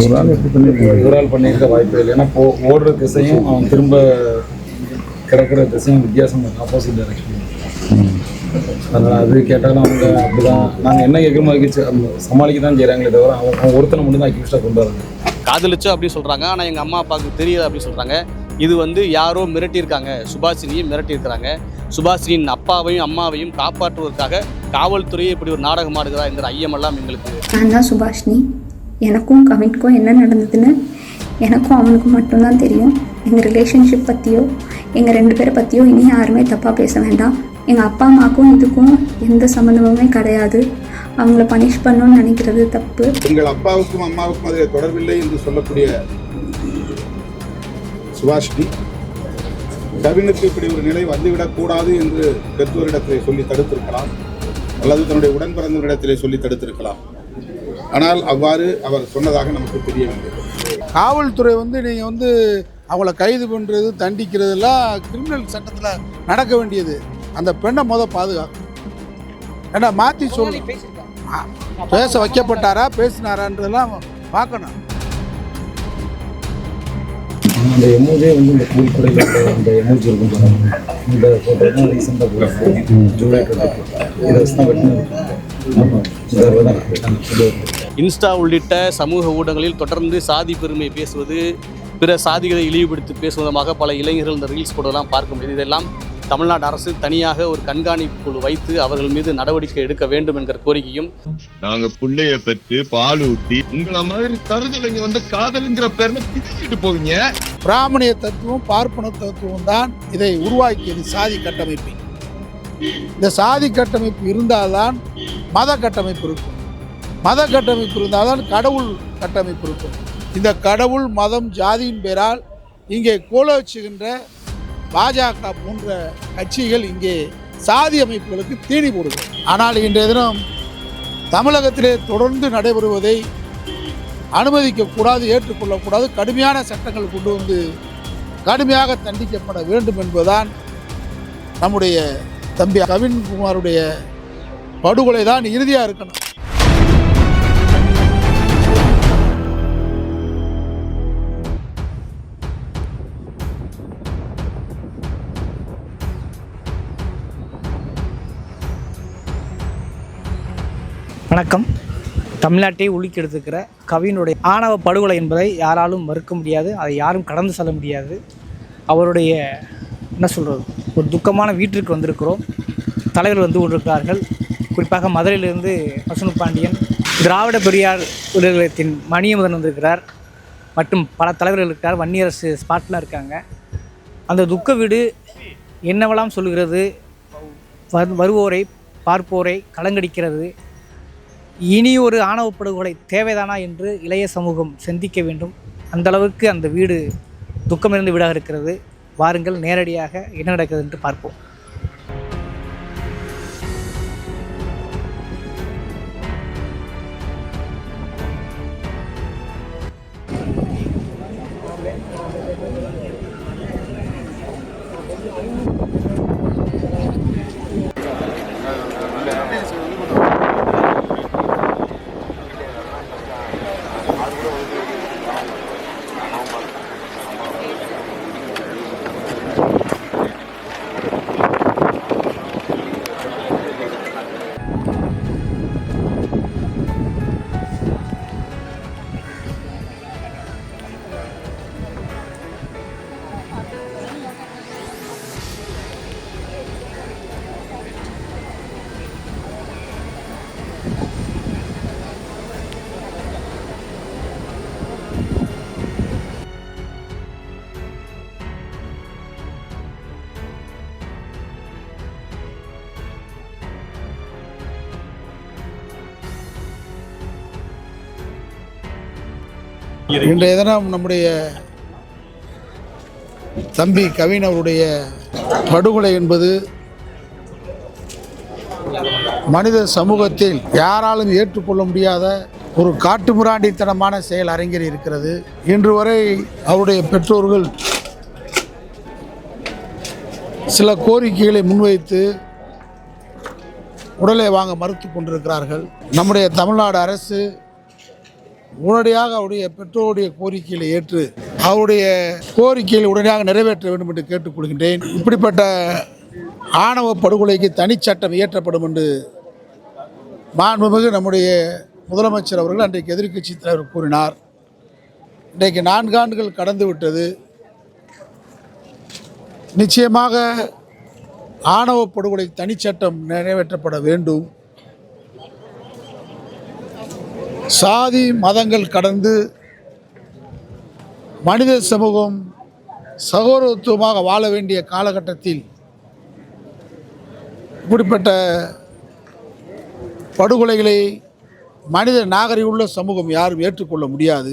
ஒரு ஆள் எப்படி பண்ணிருக்காங்க ஒரு ஆள் பண்ணியிருக்க வாய்ப்பு இல்லை. ஏன்னா போ ஓடுற திசையும் அவன் திரும்ப கிடக்கிற திசையும் வித்தியாசம் ஆப்போசிட் டைரக்ஷன் அதனால் அது கேட்டாலும் அவங்க அப்படிதான். நாங்கள் என்ன கேட்குறோமோ அதுக்கு சமாளிக்க தான் செய்கிறாங்களே தவிர அவன் ஒருத்தனை மட்டும் தான் அக்யூஸ்டாக கொண்டு வராங்க காதலிச்சு அப்படி சொல்கிறாங்க ஆனால் எங்கள் அம்மா அப்பாவுக்கு தெரியல அப்படி சொல்கிறாங்க இது வந்து யாரோ மிரட்டியிருக்காங்க. சுபாஷினியை மிரட்டியிருக்கிறாங்க. சுபாஷினியின் அப்பாவையும் அம்மாவையும் காப்பாற்றுவதற்காக காவல்துறையை இப்படி ஒரு நாடகம் ஆடுகிறா என்கிற ஐயமெல்லாம் எங்களுக்கு நான் தான் சுபாஷினி. எனக்கும் கவின்க்கும் என்ன நடந்ததுன்னு எனக்கும் அவனுக்கும் மட்டும்தான் தெரியும். எங்கள் ரிலேஷன்ஷிப் பற்றியோ எங்கள் ரெண்டு பேரை பற்றியோ இனி யாருமே தப்பாக பேச வேண்டாம். எங்கள் அப்பா அம்மாவுக்கும் இதுக்கும் எந்த சம்மந்தமுமே கிடையாது. அவங்கள பனிஷ் பண்ணணும்னு நினைக்கிறது தப்பு. எங்கள் அப்பாவுக்கும் அம்மாவுக்கும் அதில் தொடர்பில்லை என்று சொல்லக்கூடிய சுபாஷினி கவினுக்கு இப்படி ஒரு நிலை வந்துவிடக்கூடாது என்று பெற்றோரிடத்திலே சொல்லி தடுத்திருக்கலாம். அல்லது தன்னுடைய உடன் பிறந்தவரிடத்திலே சொல்லி தடுத்திருக்கலாம். ஆனால் அவ்வாறு அவர் சொன்னதாக நமக்கு தெரியவில்லை. காவல்துறை வந்து நீங்கள் வந்து அவங்கள கைது பண்ணுறது தண்டிக்கிறதெல்லாம் கிரிமினல் சட்டத்தில் நடக்க வேண்டியது. அந்த பெண்ணை முத பாதுகாக்கும் ஏன்னா மாற்றி சொல்லு பேச வைக்கப்பட்டாரா பேசினாரான்றதெல்லாம் பார்க்கணும். அந்த எமோஜே வந்து இந்த கூல் குறையில் அந்த எமோஜி இருக்கும் பாருங்க இந்த ஃபோட்டோ தான் ரீசெண்டாக போட்டு ஜூலை டுவெண்ட்டி இதை வச்சு தான் வெட்டினது ஆமாம் இதில் தான். இது இன்ஸ்டா உள்ளிட்ட சமூக ஊடகங்களில் தொடர்ந்து சாதி பெருமை பேசுவது பிற சாதிகளை இழிவுபடுத்தி பேசுவதமாக பல இளைஞர்கள் இந்த ரீல்ஸ் போடுவதெல்லாம் பார்க்க முடியுது. இதெல்லாம் தமிழ்நாடு அரசு தனியாக ஒரு கண்காணிப்பு குழு வைத்து அவர்கள் மீது நடவடிக்கை எடுக்க வேண்டும் என்கிற கோரிக்கையும் நாங்க புள்ளைய பெற்று பால் ஊட்டி உங்கள மாதிரி தருதலைங்க வந்து காதலுங்கிற பேர்ல பிடிச்சிட்டு போவீங்க. பிராமணிய தத்துவம் பார்ப்பன தத்துவம் தான் இதை உருவாக்கியது சாதி கட்டமைப்பை. இந்த சாதி கட்டமைப்பு இருந்தால்தான் மத கட்டமைப்பு இருக்கும். மத கட்டமைப்பு இருந்தால் தான் கடவுள் கட்டமைப்பு இருக்கும். இந்த கடவுள் மதம் ஜாதியின் பெயரால் இங்கே கோல வச்சுகின்ற பாஜக போன்ற கட்சிகள் இங்கே சாதி அமைப்புகளுக்கு தீனி போடுகிறது. ஆனால் இன்றைய தினம் தமிழகத்திலே தொடர்ந்து நடைபெறுவதை அனுமதிக்கக்கூடாது ஏற்றுக்கொள்ளக்கூடாது கடுமையான சட்டங்கள் கொண்டு வந்து கடுமையாக தண்டிக்கப்பட வேண்டும் என்பதுதான் நம்முடைய தம்பி கவின்குமாருடைய படுகொலை தான் இறுதியாக இருக்கணும். வணக்கம். தமிழ்நாட்டை உலுக்கெடுத்துக்கிற கவியினுடைய ஆணவ படுகொலை என்பதை யாராலும் மறுக்க முடியாது அதை யாரும் கடந்து செல்ல முடியாது. அவருடைய என்ன சொல்கிறது ஒரு துக்கமான வீட்டிற்கு வந்திருக்கிறோம். தலைவர் வந்து கொண்டிருக்கிறார்கள். குறிப்பாக மதுரையிலிருந்து பசுனு பாண்டியன் திராவிட பெரியார் உலகத்தின் மணியமுதன் வந்திருக்கிறார். மற்றும் பல தலைவர்கள் இருக்கிறார் வன்னியரசு ஸ்பாட்டில் இருக்காங்க. அந்த துக்க வீடு என்னவெல்லாம் சொல்லுகிறது? வருவோரை பார்ப்போரை கலங்கடிக்கிறது. இனி ஒரு ஆணவ படுகொலை தேவைதானா என்று இளைய சமூகம் சிந்திக்க வேண்டும். அந்த அளவுக்கு அந்த வீடு துக்கமிருந்து வீடாக இருக்கிறது வாருங்கள் நேரடியாக என்ன நடக்கிறது என்று பார்ப்போம். இன்றைய தினம் நம்முடைய தம்பி கவின் அவருடைய படுகொலை என்பது மனித சமூகத்தில் யாராலும் ஏற்றுக்கொள்ள முடியாத ஒரு காட்டுமிராண்டித்தனமான செயல் அரங்கேறி இருக்கிறது. இன்று வரை அவருடைய பெற்றோர்கள் சில கோரிக்கைகளை முன்வைத்து உடலை வாங்க மறுத்து கொண்டிருக்கிறார்கள். நம்முடைய தமிழ்நாடு அரசு உடனடியாக அவருடைய பெற்றோருடைய கோரிக்கைகளை ஏற்று அவருடைய கோரிக்கைகளை உடனடியாக நிறைவேற்ற வேண்டும் என்று கேட்டுக்கொள்கின்றேன் இப்படிப்பட்ட ஆணவ படுகொலைக்கு தனிச்சட்டம் இயற்றப்படும் என்று மாண்புமிகு நம்முடைய முதலமைச்சர் அவர்கள் அன்றைக்கு எதிர்க்கட்சி தலைவர் கூறினார். இன்றைக்கு நான்காண்டுகள் கடந்துவிட்டது கடந்து விட்டது. நிச்சயமாக ஆணவ படுகொலை தனிச்சட்டம் நிறைவேற்றப்பட வேண்டும். சாதி மதங்கள் கடந்து மனித சமூகம் சகோதரத்துவமாக வாழ வேண்டிய காலகட்டத்தில் இப்படிப்பட்ட படுகொலைகளை மனித நாகரிகமுள்ள சமூகம் யாரும் ஏற்றுக்கொள்ள முடியாது.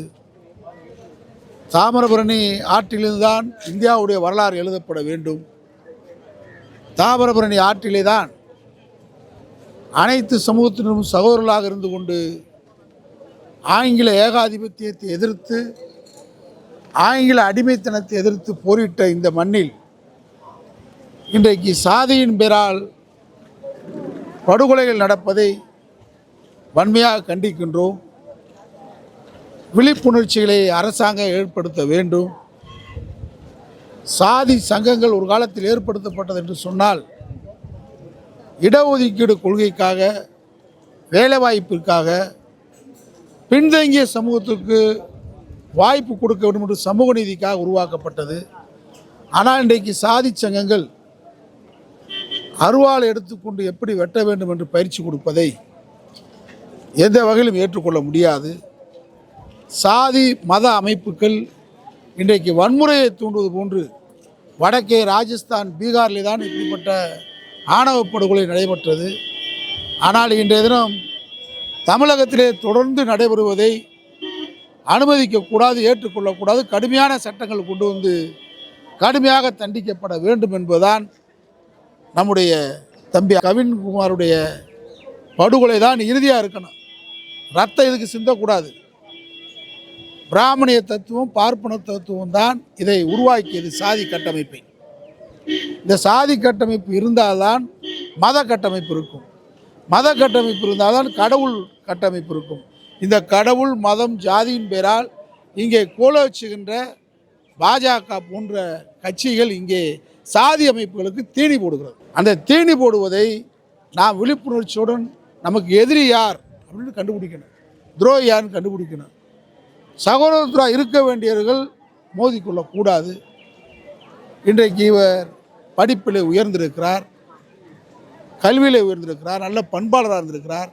தாமிரபரணி ஆற்றிலிருந்துதான் இந்தியாவுடைய வரலாறு எழுதப்பட வேண்டும். தாமிரபரணி ஆற்றிலே தான் அனைத்து சமூகத்தினரும் சகோதரர்களாக இருந்து கொண்டு ஆங்கில ஏகாதிபத்தியத்தை எதிர்த்து ஆங்கில அடிமைத்தனத்தை எதிர்த்து போரிட்ட இந்த மண்ணில் இன்றைக்கு சாதியின் பெயரால் படுகொலைகள் நடப்பதை வன்மையாக கண்டிக்கின்றோம். விழிப்புணர்ச்சிகளை அரசாங்கம் ஏற்படுத்த வேண்டும். சாதி சங்கங்கள் ஒரு காலத்தில் ஏற்படுத்தப்பட்டது என்று சொன்னால் இடஒதுக்கீடு கொள்கைக்காக வேலைவாய்ப்பிற்காக பின்தங்கிய சமூகத்துக்கு வாய்ப்பு கொடுக்க வேண்டும் என்று சமூக நீதிக்காக உருவாக்கப்பட்டது. ஆனால் இன்றைக்கு சாதி சங்கங்கள் அருவாள் எடுத்துக்கொண்டு எப்படி வெட்ட வேண்டும் என்று பயிற்சி கொடுப்பதை எந்த வகையிலும் ஏற்றுக்கொள்ள முடியாது. சாதி மத அமைப்புகள் இன்றைக்கு வன்முறையை தூண்டுவது போன்று வடக்கே ராஜஸ்தான் பீகாரில் தான் இப்படிப்பட்ட ஆணவ படுகொலை நடைபெற்றது. ஆனால் இன்றைய தினம் தமிழகத்திலே தொடர்ந்து நடைபெறுவதை அனுமதிக்கக்கூடாது ஏற்றுக்கொள்ளக்கூடாது கடுமையான சட்டங்கள் கொண்டு வந்து கடுமையாக தண்டிக்கப்பட வேண்டும் என்பதுதான் நம்முடைய தம்பி கவின்குமாருடைய படுகொலை தான் இறுதியாக இருக்கணும். ரத்தம் இதுக்கு சிந்தக்கூடாது. பிராமணிய தத்துவம் பார்ப்பன தத்துவம் தான் இதை உருவாக்கியது சாதி கட்டமைப்பை. இந்த சாதி கட்டமைப்பு இருந்தால்தான் மத கட்டமைப்பு இருக்கும். மத கட்டமைப்பு இருந்தால் தான் கடவுள் கட்டமைப்பு இருக்கும். இந்த கடவுள் மதம் ஜாதியின் பெயரால் இங்கே கோல வச்சுகின்ற பாஜக போன்ற கட்சிகள் இங்கே சாதி அமைப்புகளுக்கு தீனி போடுகிறது. அந்த தீனி போடுவதை நாம் விழிப்புணர்ச்சியுடன் நமக்கு எதிரி யார் அப்படின்னு கண்டுபிடிக்கணும். துரோகி யாருன்னு கண்டுபிடிக்கணும். சகோதரத்துவம் இருக்க வேண்டியவர்கள் மோதிக்கொள்ளக்கூடாது. இன்றைக்கு இவர் படிப்பில் உயர்ந்திருக்கிறார். கல்வியில் உயர்ந்திருக்கிறார் நல்ல பண்பாளராக இருந்திருக்கிறார்.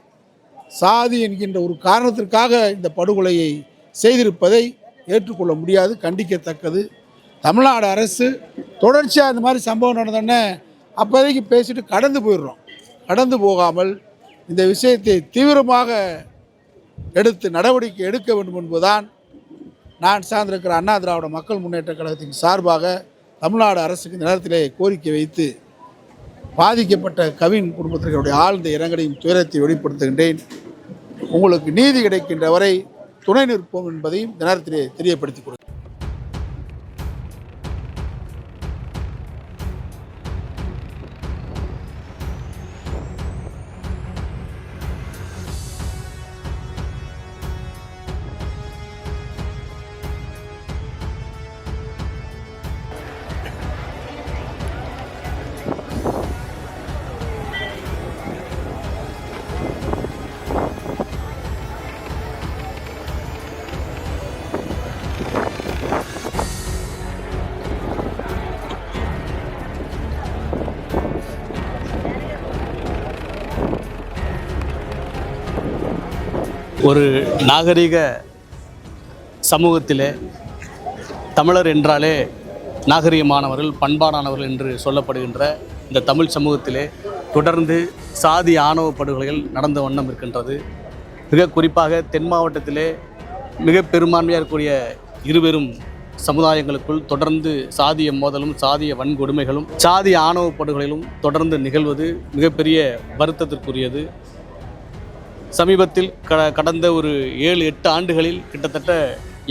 சாதி என்கின்ற ஒரு காரணத்திற்காக இந்த படுகொலையை செய்திருப்பதை ஏற்றுக்கொள்ள முடியாது கண்டிக்கத்தக்கது. தமிழ்நாடு அரசு தொடர்ச்சியாக இந்த மாதிரி சம்பவம் நடந்தோடனே அப்போதைக்கு பேசிட்டு கடந்து போயிடுறோம். கடந்து போகாமல் இந்த விஷயத்தை தீவிரமாக எடுத்து நடவடிக்கை எடுக்க வேண்டும் என்பதுதான் நான் சார்ந்திருக்கிற அண்ணா திராவிட மக்கள் முன்னேற்ற கழகத்தின் சார்பாக தமிழ்நாடு அரசுக்கு நிலத்திலே நேரத்திலே கோரிக்கை வைத்து பாதிக்கப்பட்ட கவின் குடும்பத்தினருடைய ஆழ்ந்த இரங்கலையும் துயரத்தை வெளிப்படுத்துகின்றேன். உங்களுக்கு நீதி கிடைக்கின்ற வரை துணை நிற்போம் என்பதையும் தினத்திலே தெரியப்படுத்திக் கொடுக்கிறேன் ஒரு நாகரிக சமூகத்திலே தமிழர் என்றாலே நாகரிகமானவர்கள் பண்பாடானவர்கள் என்று சொல்லப்படுகின்ற இந்த தமிழ் சமூகத்திலே தொடர்ந்து சாதி ஆணவ படுகொலைகள் நடந்த வண்ணம் இருக்கின்றது. மிக குறிப்பாக தென் மாவட்டத்திலே மிக பெரும்பான்மையாக இருக்கக்கூடிய இருவெரும் சமுதாயங்களுக்குள் தொடர்ந்து சாதிய மோதலும் சாதிய வன்கொடுமைகளும் சாதி ஆணவ படுகொலைகளும் தொடர்ந்து நிகழ்வது மிகப்பெரிய வருத்தத்திற்குரியது. சமீபத்தில் க கடந்த ஒரு ஏழு எட்டு ஆண்டுகளில் கிட்டத்தட்ட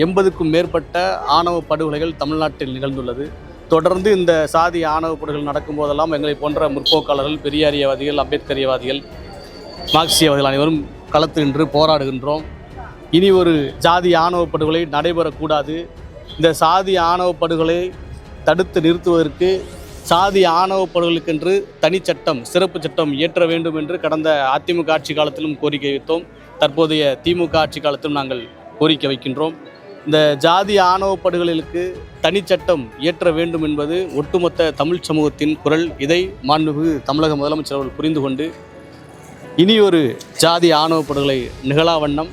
எண்பதுக்கும் மேற்பட்ட ஆணவ படுகொலைகள் தமிழ்நாட்டில் நிகழ்ந்துள்ளது. தொடர்ந்து இந்த சாதி ஆணவ படுகொலை நடக்கும்போதெல்லாம் எங்களை போன்ற முற்போக்காளர்கள் பெரியாரியவாதிகள் அம்பேத்கரியவாதிகள் மார்க்சியவாதிகள் அனைவரும் களத்து நின்று போராடுகின்றோம். இனி ஒரு ஜாதி ஆணவ படுகொலை நடைபெறக்கூடாது. இந்த சாதி ஆணவ படுகொலை தடுத்து நிறுத்துவதற்கு சாதி ஆணவ படுகொலுக்கென்று தனிச்சட்டம் சிறப்பு சட்டம் இயற்ற வேண்டும் என்று கடந்த அதிமுக ஆட்சி காலத்திலும் கோரிக்கை வைத்தோம். தற்போதைய திமுக ஆட்சி காலத்திலும் நாங்கள் கோரிக்கை வைக்கின்றோம். இந்த ஜாதி ஆணவ படுகொலைகளுக்கு தனிச்சட்டம் இயற்ற வேண்டும் என்பது ஒட்டுமொத்த தமிழ் சமூகத்தின் குரல். இதை மாண்புமிகு தமிழக முதலமைச்சர் அவர்கள் புரிந்து கொண்டு இனி ஒரு ஜாதி ஆணவ படுகொலை நிகழா வண்ணம்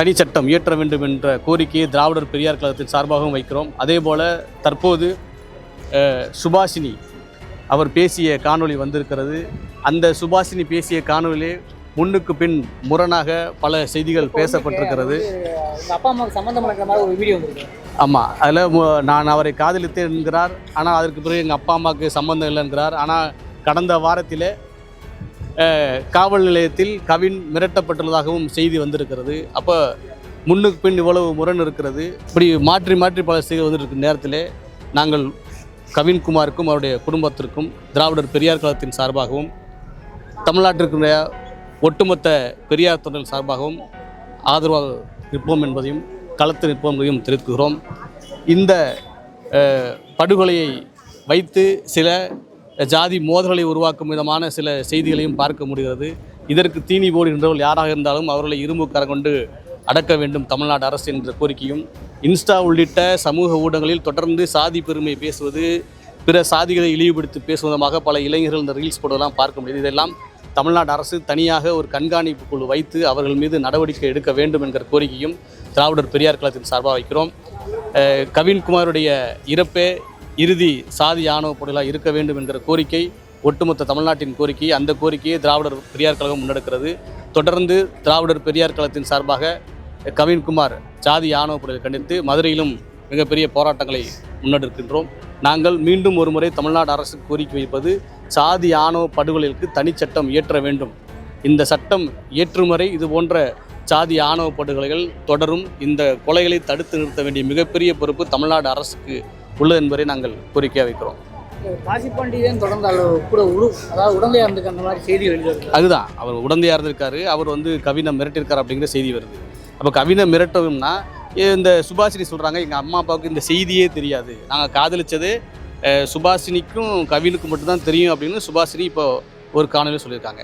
தனிச்சட்டம் இயற்ற வேண்டும் என்ற கோரிக்கையை திராவிடர் பெரியார் கழகத்தின் சார்பாகவும் வைக்கிறோம். அதேபோல தற்போது சுபாஷினி அவர் பேசிய காணொளி வந்திருக்கிறது. அந்த சுபாஷினி பேசிய காணொளியிலே முன்னுக்கு பின் முரணாக பல செய்திகள் பேசப்பட்டிருக்கிறது. உங்க அப்பா அம்மாவுக்கு சம்மந்தம் இருக்கிற மாதிரி ஒரு வீடியோ வந்துருக்கு. ஆமாம் அதில் நான் அவரை காதலித்தேன் என்கிறார். ஆனால் அதற்கு பிறகு எங்கள் அப்பா அம்மாவுக்கு சம்பந்தம் இல்லை என்கிறார். ஆனால் கடந்த வாரத்தில் காவல் நிலையத்தில் கவின் மிரட்டப்பட்டுள்ளதாகவும் செய்தி வந்திருக்கிறது. அப்போ முன்னுக்கு பின் இவ்வளவு முரண் இருக்கிறது. இப்படி மாற்றி மாற்றி பல செய்திகள் வந்திருக்கும் நேரத்தில். நாங்கள் கவின்குமாருக்கும் அவருடைய குடும்பத்திற்கும் திராவிடர் பெரியார் கழகத்தின் சார்பாகவும் தமிழ்நாட்டிற்குடைய ஒட்டுமொத்த பெரியார் தொண்டர்கள் சார்பாகவும் ஆதரவாக நிற்போம் என்பதையும் களத்து நிற்போம் என்பதையும் தெரிவிக்கிறோம் இந்த படுகொலையை வைத்து சில ஜாதி மோதல்களை உருவாக்கும் விதமான சில செய்திகளையும் பார்க்க முடிகிறது. இதற்கு தீனி போடுகின்றவர்கள் யாராக இருந்தாலும் அவர்களை இரும்பு கரம் கொண்டு அடக்க வேண்டும் தமிழ்நாடு அரசு என்ற கோரிக்கையும் இன்ஸ்டா உள்ளிட்ட சமூக ஊடகங்களில் தொடர்ந்து சாதி பெருமை பேசுவது பிற சாதிகளை இழிவுபடுத்தி பேசுவதமாக பல இளைஞர்கள் இந்த ரீல்ஸ் போடுவதெல்லாம் பார்க்க முடியுது. இதெல்லாம் தமிழ்நாடு அரசு தனியாக ஒரு கண்காணிப்பு குழு வைத்து அவர்கள் மீது நடவடிக்கை எடுக்க வேண்டும் என்கிற கோரிக்கையும் திராவிடர் பெரியார் கழகத்தின் சார்பாக வைக்கிறோம். கவின்குமாருடைய இறப்பே இறுதி சாதி ஆணவ பொருளாக இருக்க வேண்டும் என்கிற கோரிக்கை ஒட்டுமொத்த தமிழ்நாட்டின் கோரிக்கை. அந்த கோரிக்கையை திராவிடர் பெரியார் கழகம் முன்னெடுக்கிறது. தொடர்ந்து திராவிடர் பெரியார் கழகத்தின் சார்பாக கவின்குமார் ஜாதி ஆணவ படுகொலை கண்டித்து மதுரையிலும் மிகப்பெரிய போராட்டங்களை முன்னெடுக்கின்றோம். நாங்கள் மீண்டும் ஒரு முறை தமிழ்நாடு அரசு கோரிக்கை வைப்பது சாதி ஆணவ படுகொலைகளுக்கு தனிச்சட்டம் இயற்ற வேண்டும். இந்த சட்டம் இயற்றும் வரை இது போன்ற சாதி ஆணவ படுகொலைகள் தொடரும். இந்த கொலைகளை தடுத்து நிறுத்த வேண்டிய மிகப்பெரிய பொறுப்பு தமிழ்நாடு அரசுக்கு உள்ளது என்பதை நாங்கள் கோரிக்கையாக வைக்கிறோம். தொடர்ந்து கூட அதாவது அந்த மாதிரி செய்தி அதுதான். அவர் உடந்தையாக இருந்திருக்காரு. அவர் வந்து கவினை மிரட்டியிருக்காரு அப்படிங்கிற செய்தி வருது. அப்போ கவினை மிரட்டவும்னா இந்த சுபாஷினி சொல்கிறாங்க எங்கள் அம்மா அப்பாவுக்கு இந்த செய்தியே தெரியாது. நாங்கள் காதலிச்சது சுபாஷினிக்கும் கவினுக்கும் மட்டும்தான் தெரியும் அப்படின்னு சுபாஷினி இப்போ ஒரு காணொலியில் சொல்லியிருக்காங்க.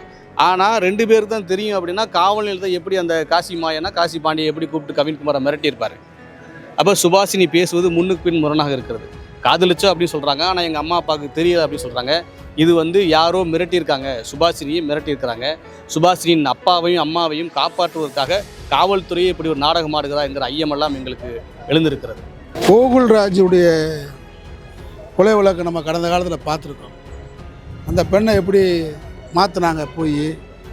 ஆனால் ரெண்டு பேருக்கு தான் தெரியும் அப்படின்னா காவல் நிலையத்தை எப்படி அந்த காசி மாயனா காசி பாண்டியை எப்படி கூப்பிட்டு கவின்குமாரை மிரட்டியிருப்பார்? அப்போ சுபாஷினி பேசுவது முன்னுக்கு பின் முரணாக இருக்கிறது. காதலிச்சோம் அப்படின்னு சொல்கிறாங்க ஆனால் எங்கள் அம்மா அப்பாவுக்கு தெரியல அப்படின்னு சொல்கிறாங்க இது வந்து யாரோ மிரட்டியிருக்காங்க. சுபாஷினியை மிரட்டியிருக்கிறாங்க. சுபாஷினியின் அப்பாவையும் அம்மாவையும் காப்பாற்றுவதற்காக காவல்துறையை இப்படி ஒரு நாடகம் ஆடுகிறதா என்கிற ஐயமெல்லாம் எங்களுக்கு எழுந்திருக்கிறது. கோகுல்ராஜுடைய கொலை வழக்கு நம்ம கடந்த காலத்தில் பார்த்துருக்கோம். அந்த பெண்ணை எப்படி மாற்றினாங்க போய்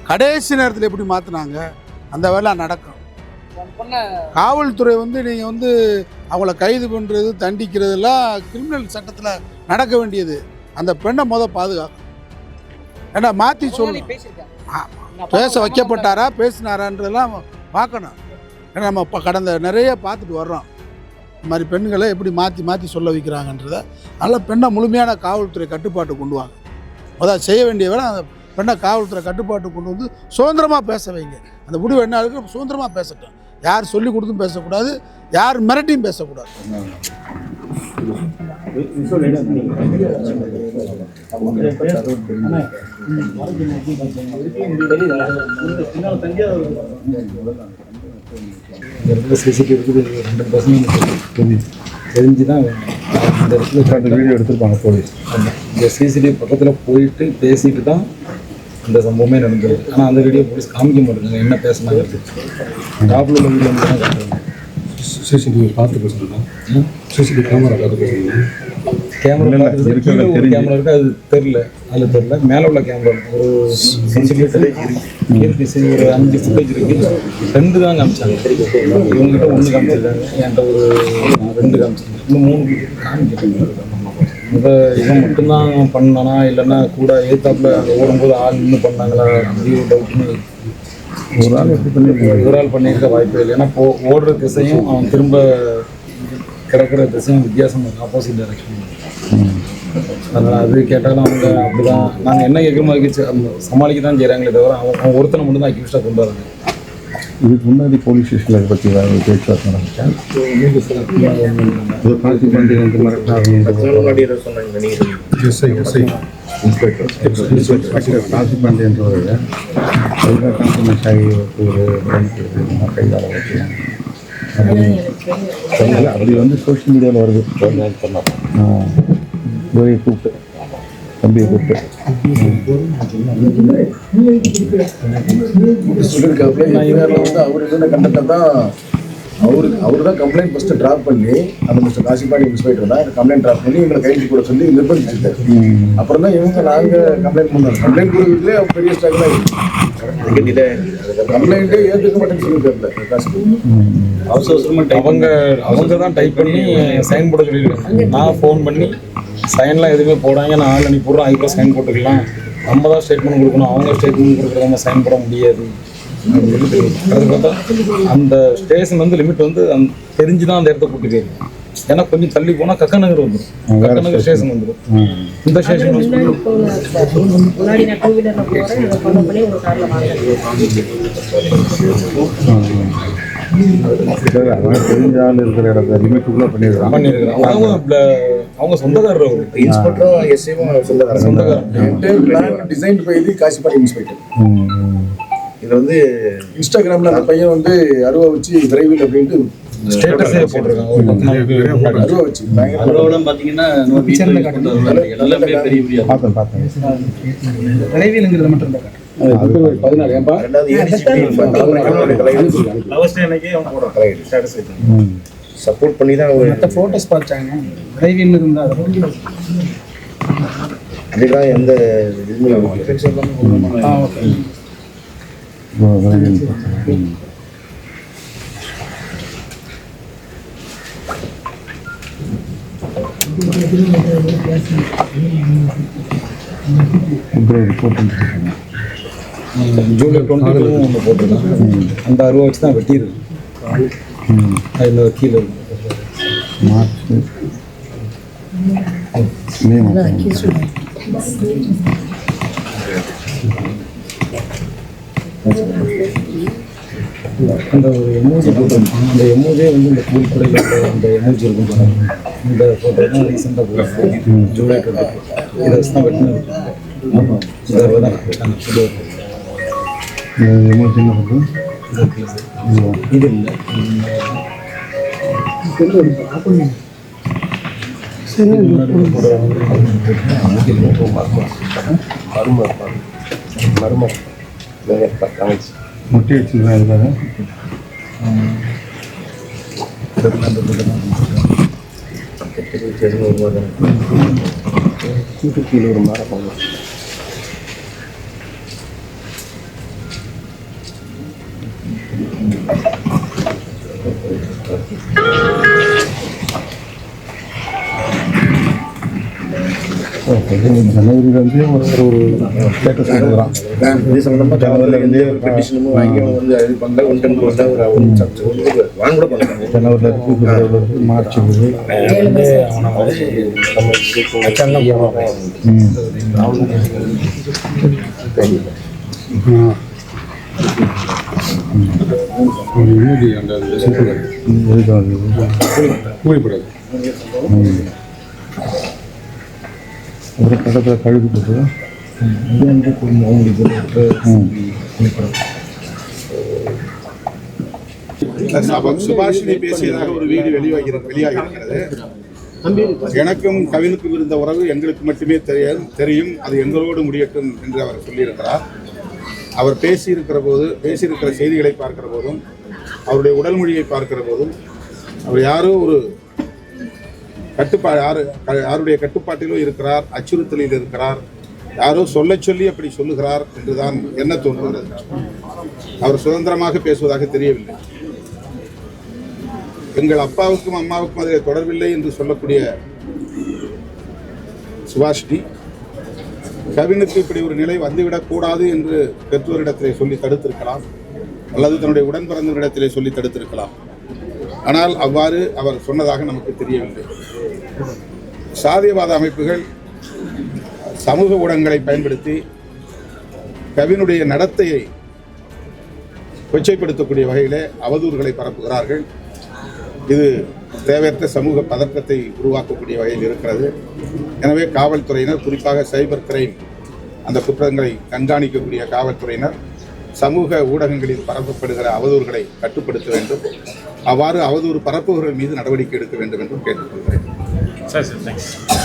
கடைசி நேரத்தில் எப்படி மாற்றினாங்க அந்த வேலை நடக்கும். காவல்துறை வந்து நீங்கள் வந்து அவங்கள கைது பண்ணுறது தண்டிக்கிறதெல்லாம் கிரிமினல் சட்டத்தில் நடக்க வேண்டியது. அந்த பெண்ணை முத பாதுகாக்கும் ஏன்னா மாற்றி சொல்லணும் பேச வைக்கப்பட்டாரா பேசினாரான்றதெல்லாம் பார்க்கணும். ஏன்னா நம்ம இப்போ கடந்த நிறைய பார்த்துட்டு வர்றோம். இந்த மாதிரி பெண்களை எப்படி மாற்றி மாற்றி சொல்ல வைக்கிறாங்கன்றத. அதனால் பெண்ணை முழுமையான காவல்துறை கட்டுப்பாட்டு கொண்டு வாங்க. அதாவது செய்ய வேண்டிய வேலை அந்த பெண்ணை காவல்துறை கட்டுப்பாட்டு கொண்டு வந்து சுதந்திரமாக பேச வைங்க. அந்த முடிவு என்ன இருக்கு சுதந்திரமாக பேசட்டும். யார் சொல்லி கொடுத்தும் பேசக்கூடாது யார் மிரட்டியும் பேசக்கூடாது. இந்த இருக்குது ரெண்டு பசங்க தெரிஞ்சு தான் இந்த இடத்துல வீடியோ எடுத்திருப்பாங்க போலீஸ். இந்த சிசிடிவி பக்கத்தில் போயிட்டு பேசிட்டு தான் இந்த சம்பவமே நடந்தது. ஆனால் அந்த வீடியோ போலீஸ் காமிக்க மாட்டேங்க என்ன பேசினாங்க டாப்ல உள்ள வீடியோ தான் காட்டுறாங்க. சிசிடிவி பார்த்து பேசுகிறீங்களா சிசிடிவி கேமரா பார்த்து பேசுகிறீங்களா கேமரா ஒரு கேமரா இருக்கு. அது தெரில அதில் தெரில மேலே உள்ள கேமரா இருக்கு. ஒரு சென்சிட்டிவிட்டி இருக்கு. சரி ஒரு அஞ்சு ஃபுட்டேஜ் இருக்கு. ரெண்டு தான் காமிச்சாங்க. இவங்ககிட்ட ஒன்று காமிச்சிருக்காங்க என்கிட்ட ஒரு ரெண்டு காமிச்சிருக்காங்க இன்னும் மூணு காமிக்கிறாங்க இப்போ இவன் மட்டும்தான் பண்ணானா? இல்லைன்னா கூட அங்கே ஓடும்போது ஆள் நின்று பண்ணாங்களா? அப்படி ஒரு டவுட்னு ஒரு ஆள் எப்படி பண்ணி ஒரு ஆள் பண்ணியிருக்க வாய்ப்பே இல்லை. ஏன்னா போ ஓடுற திசையும் அவன் திரும்ப கிடக்கிற திசையும் வித்தியாசம் ஆப்போசிட் டைரக்ஷன் அதனால் அது கேட்டாலும் அவங்க அப்படிதான். நாங்கள் என்ன கேட்குறோமோ அதுக்கு சமாளிக்க தான் செய்கிறாங்களே தவிர அவன் அவன் ஒருத்தனை மட்டும் தான் அக்யூஸ்டாக கொண்டு வராங்க இதுக்கு முன்னாடி போலீஸ் ஸ்டேஷனில் இதை பற்றி ஏதாவது பேச்சுவார்த்தை நடந்துச்சா? இது காசி பாண்டியன் வந்து மிரட்டினாரு எஸ்ஐ எஸ்ஐ காசி பாண்டியன்றவர் எல்லா காம்ப்ரமைஸ் ஆகி ஒரு கைதால வச்சு சொல்லல அப்படி வந்து சோஷியல் மீடியாவில் வருது. கூப்பிட்டு. தம்பியை கூப்பிட்டு சொல்லியிருக்காப்புல இவரில் வந்து அவர் இருந்த கண்டத்தை தான் அவருக்கு அவர் தான் கம்ப்ளைண்ட் ஃபஸ்ட்டு ட்ராப் பண்ணி அந்த மிஸ்டர் காசிப்பாடி இன்ஸ்பெக்டர் தான் கம்ப்ளைண்ட் ட்ராப் பண்ணி எங்களை கைது கூட சொல்லி நிர்பந்திச்சிருக்காரு அப்புறம் தான் இவங்க நாங்கள் கம்ப்ளைண்ட் பண்ணோம் கம்ப்ளைண்ட் கொடுக்குறதுலே அவங்க பெரிய ஸ்ட்ரகிள் ஆகிடுச்சு கம்ப்ளைண்ட்டே ஏற்றுக்க மாட்டேன்னு சொல்லியிருக்காருல அவசரமாக அவங்க அவங்க தான் டைப் பண்ணி சைன் போட சொல்லியிருக்காங்க. நான் ஃபோன் பண்ணி சைன்லாம் எதுவுமே போடாங்க நான் ஆள் அனுப்பி போடுறோம் அதுக்குள்ள சைன் போட்டுக்கலாம். நம்ம தான் ஸ்டேட்மெண்ட் கொடுக்கணும். அவங்க ஸ்டேட்மெண்ட் கொடுக்குறவங்க சைன் போட முடியாது. அப்படின்னு அது பார்த்தா அந்த ஸ்டேஷன் வந்து லிமிட் வந்து அந்த தெரிஞ்சு தான் அந்த இடத்த கூட்டு போயிருக்கு. ஏன்னா கொஞ்சம் தள்ளி போனால் கக்க நகர் வந்துடும் கக்க நகர் ஸ்டேஷன் வந்துடும் இந்த ஸ்டேஷன் வந்து தெரிஞ்ச ஆள் இருக்கிற இடத்த லிமிட்டுக்குள்ளே அவங்க ப- அவங்க சொந்தக்காரர் அவரு இன்ஸ்பெக்டரும் எஸ்ஐவும் சொந்தக்காரங்க பிளான் டிசைன் பையது காசிப்பாடி இன்ஸ்பெக்டர். இது வந்து இன்ஸ்டாகிராமில் அந்த பையன் வந்து அருவா வச்சு விரைவில் அப்படின்ட்டு ஸ்டேட்டஸே போட்டிருக்காங்க அருவா வச்சு பார்த்தீங்கன்னா எல்லாமே பெரிய பெரிய. பார்த்தேன் பார்த்தேன் விரைவில்ங்கிறத மட்டும் தான் பதினாறு ஏன்பா. சப்போர்ட் பண்ணி தான் அவர் மற்ற ஃபோட்டோஸ் பார்த்தாங்க. விரைவில் இருந்தால் அதுக்கெல்லாம் எந்த இதுவுமே இல்லை. ஆ ஓகே. ஜூலை டுவெண்ட்டி ஒன்று போட்டிருக்காங்க. அந்த அருவா வச்சு தான் வெட்டியிருக்கு. அதில் கீழே அந்த ஒரு எமோஜி போட்டிருக்காங்க. அந்த எமோஜே வந்து இந்த கூல் குடையில் அந்த எமோஜி இருக்கும் பாருங்க. இந்த ஃபோட்டோ தான் ரீசெண்டாக போட்டிருக்காங்க ஜூலை டுவெண்ட்டி. இதை வச்சு தான் வெட்டினது. இந்த அருவா தான். வெட்டினாங்க. இது எமோஜி என்ன பண்ணுறது இது இல்லை முட்டை வச்சுருக்கேன் கீழே ஒரு மாதிரி ஜனவரியில் வந்து ஒரு ஒரு ஸ்டேட்டஸ் கொடுக்குறான் இது ஜனவரியில் வந்து ஒரு பெட்டிஷனும் வாங்கி வந்து இது பண்ணல ஒன் டென் வந்து ஒரு வாங்க கூட பண்ணாங்க ஜனவரியில் இருக்கு பிப்ரவரியில் இருக்கு மார்ச் இருக்குது இமோஜி அந்த கூலிப்படாது பக்கத்தில் கழுகு போட்டு இது கொஞ்சம் அவங்களுக்கு சப- சுபாஷினி பேசியதாக ஒரு வீடியோ வெளியாகி வெளியாகி இருக்கிறது எனக்கும் கவினுக்கும் இருந்த உறவு எங்களுக்கு மட்டுமே தெரியாது தெரியும். அது எங்களோடு முடியட்டும் என்று அவர் சொல்லியிருக்கிறார். அவர் பேசியிருக்கிற போது பேசியிருக்கிற செய்திகளை பார்க்கிற போதும் அவருடைய உடல் மொழியை பார்க்கிற போதும் அவர் யாரோ ஒரு கட்டுப்பா யாரு யாருடைய கட்டுப்பாட்டிலும் இருக்கிறார் அச்சுறுத்தலில் இருக்கிறார். யாரோ சொல்லச் சொல்லி அப்படி சொல்லுகிறார் என்றுதான் என்ன தோன்றுகிறது? அவர் சுதந்திரமாக பேசுவதாக தெரியவில்லை. எங்கள் அப்பாவுக்கும் அம்மாவுக்கும் அதில் தொடர்பில்லை என்று சொல்லக்கூடிய சுபாஷ்டி கவினுக்கு இப்படி ஒரு நிலை வந்துவிடக்கூடாது என்று பெற்றோரிடத்திலே சொல்லி தடுத்திருக்கலாம் அல்லது தன்னுடைய உடன் பிறந்தவரிடத்திலே சொல்லி தடுத்திருக்கலாம். ஆனால் அவ்வாறு அவர் சொன்னதாக நமக்கு தெரியவில்லை. சாதியவாத அமைப்புகள் சமூக ஊடகங்களை பயன்படுத்தி கவினுடைய நடத்தையை கொச்சைப்படுத்தக்கூடிய வகையிலே அவதூறுகளை பரப்புகிறார்கள். இது தேவையற்ற சமூக பதற்றத்தை உருவாக்கக்கூடிய வகையில் இருக்கிறது. எனவே காவல்துறையினர் குறிப்பாக சைபர் கிரைம் அந்த குற்றங்களை கண்காணிக்கக்கூடிய காவல்துறையினர் சமூக ஊடகங்களில் பரப்பப்படுகிற அவதூறுகளை கட்டுப்படுத்த வேண்டும். அவ்வாறு அவதூறு பரப்புபவர்கள் மீது நடவடிக்கை எடுக்க வேண்டும் என்றும் கேட்டுக்கொள்கிறேன். Says it, thanks.